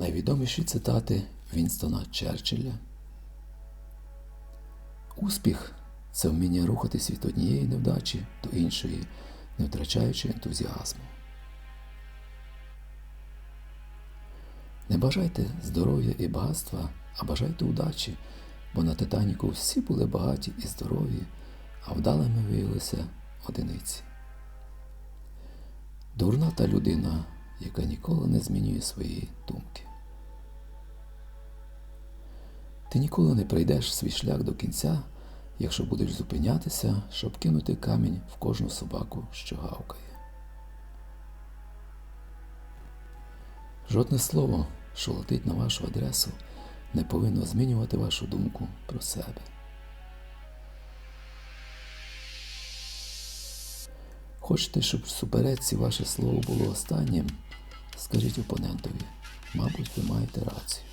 Найвідоміші цитати Вінстона Черчилля. Успіх це вміння рухатись від однієї невдачі до іншої, не втрачаючи ентузіазму. Не бажайте здоров'я і багатства, а бажайте удачі, бо на Титаніку всі були багаті і здорові, а вдалими виявилися одиниці. Дурна та людина, яка ніколи не змінює свої думки. Ти ніколи не прийдеш свій шлях до кінця, якщо будеш зупинятися, щоб кинути камінь в кожну собаку, що гавкає. Жодне слово, що летить на вашу адресу, не повинно змінювати вашу думку про себе. Хочете, щоб в суперечці ваше слово було останнім? Скажіть опонентові, мабуть, ви маєте рацію.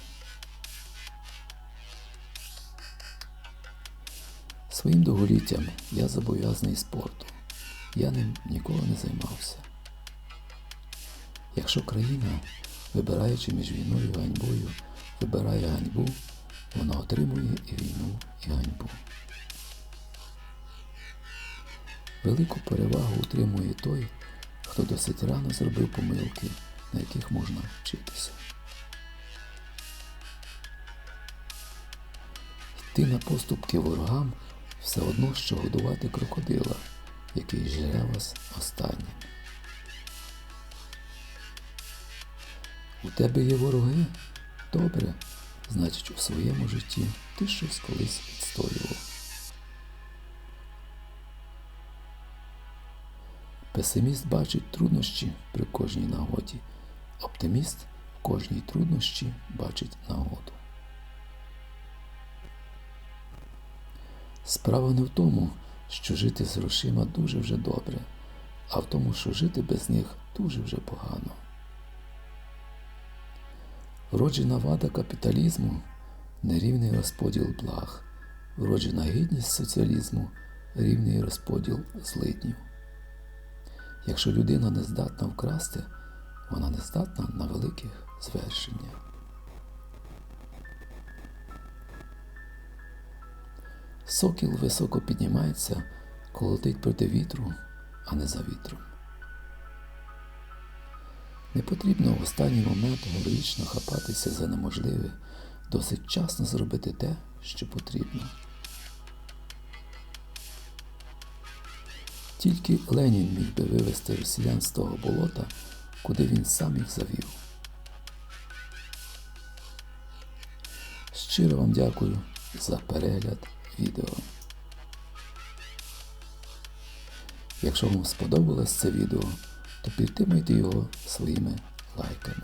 Своїм довголіттям я зобов'язаний спорту. Я ним ніколи не займався. Якщо країна, вибираючи між війною і ганьбою, вибирає ганьбу, вона отримує і війну, і ганьбу. Велику перевагу утримує той, хто досить рано зробив помилки, на яких можна вчитися. Йти на поступки ворогам все одно, що годувати крокодила, який жере вас останнім. У тебе є вороги? Добре, значить, у своєму житті ти щось колись відстоював. Песиміст бачить труднощі при кожній нагоді, оптиміст в кожній труднощі бачить нагоду. Справа не в тому, що жити з грошима дуже вже добре, а в тому, що жити без них дуже вже погано. Вроджена вада капіталізму нерівний розподіл благ, вроджена гідність соціалізму рівний розподіл злиднів. Якщо людина не здатна вкрасти, вона не здатна на великих Сокіл високо піднімається, коли летить проти вітру, а не за вітром. Не потрібно в останній момент героїчно хапатися за неможливе, досить вчасно зробити те, що потрібно. Тільки Ленін міг би вивести росіян з того болота, куди він сам їх завів. Щиро вам дякую за перегляд відео. Якщо вам сподобалось це відео, то підтримайте його своїми лайками.